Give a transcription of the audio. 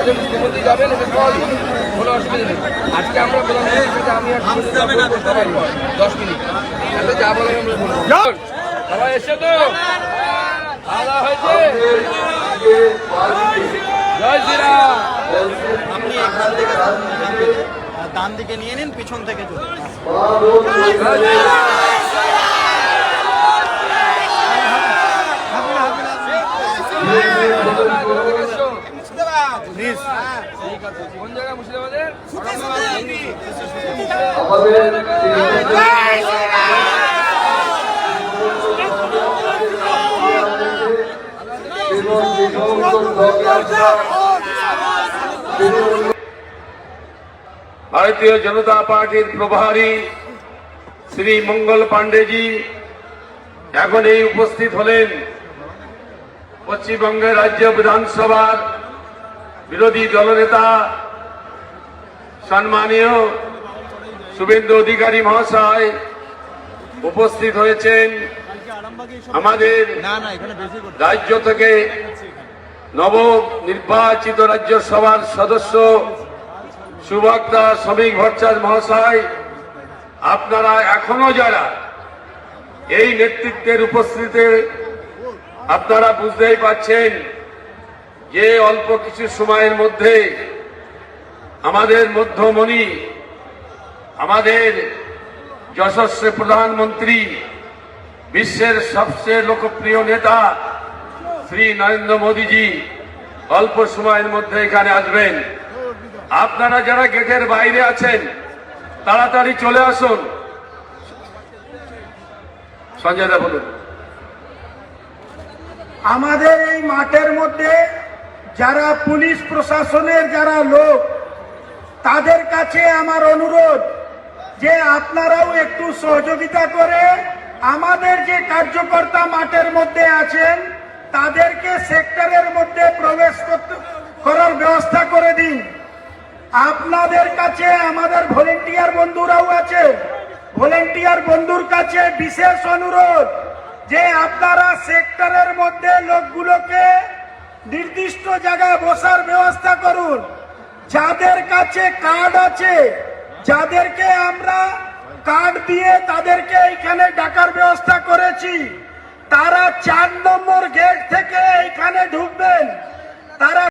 সাথে মুখ্যমন্ত্রী যাবেন এটা সহজই কোনো অসুবিধা নেই। আজকে আমরা প্রধানমন্ত্রীর সাথে আমি আর করতে পারি দশ মিনিট। তাহলে যা বলে আমরা বলব। সবাই এসে তো। খাওয়া হয়েছে। জয় শ্রীরাম। আপনি এখান থেকে ডান দিকে নিয়ে নিন পিছন থেকে চলুন কোন জায়গায় মুর্শিদাবাদের ভারতীয় জনতা পার্টির প্রভারী শ্রী মঙ্গল পাণ্ডেজি এখন এই উপস্থিত হলেন পশ্চিমবঙ্গের রাজ্য বিধানসভার বিরোধী দলনেতা সম্মানীয় শুভেন্দু অধিকারী মহাশয় উপস্থিত হয়েছেন আমাদের রাজ্য থেকে নব নির্বাচিত রাজ্যসভার সদস্য সুভক্তা শ্রমিক ভট্টাচার্য মহাশয়, আপনারা এখনও যারা এই নেতৃত্বের উপস্থিতিতে আপনারা বুঝতেই পাচ্ছেন যে অল্প কিছু সময়ের মধ্যে আমাদের মধ্যমণি, আমাদের যশস্বী প্রধানমন্ত্রী, বিশ্বের সবচেয়ে লোকপ্রিয় নেতা শ্রী নরেন্দ্র মোদীজি অল্প সময়ের মধ্যে এখানে আসবেন। আপনারা যারা গেটের বাইরে আছেন, তাড়াতাড়ি চলে আসুন। সঞ্জয় দা বলুন। আমাদের এই মাঠের মধ্যে যারা পুলিশ প্রশাসনের যারা লোক, তাদের কাছে আমার অনুরোধ যে আপনারাও একটু সহযোগিতা করে আমাদের যে কার্যকর্তা মাঠের মধ্যে আছেন, তাদেরকে সেক্টরের মধ্যে প্রবেশ করার ব্যবস্থা করে দিন। আপনাদের কাছে আমাদের ভলেন্টিয়ার বন্ধুরাও আছে। ভলেন্টিয়ার বন্ধুর কাছে বিশেষ অনুরোধ যে আপনারা সেক্টরের মধ্যে লোকগুলোকে নির্দিষ্ট জায়গায় বসার ব্যবস্থা করুন। যাদের কাছে কার্ড আছে, যাদেরকে আমরা কার্ড দিয়ে তাদেরকে এখানে ডাকার ব্যবস্থা করেছি, তারা চার নম্বর গেট থেকে এইখানে ঢুকবেন। তারা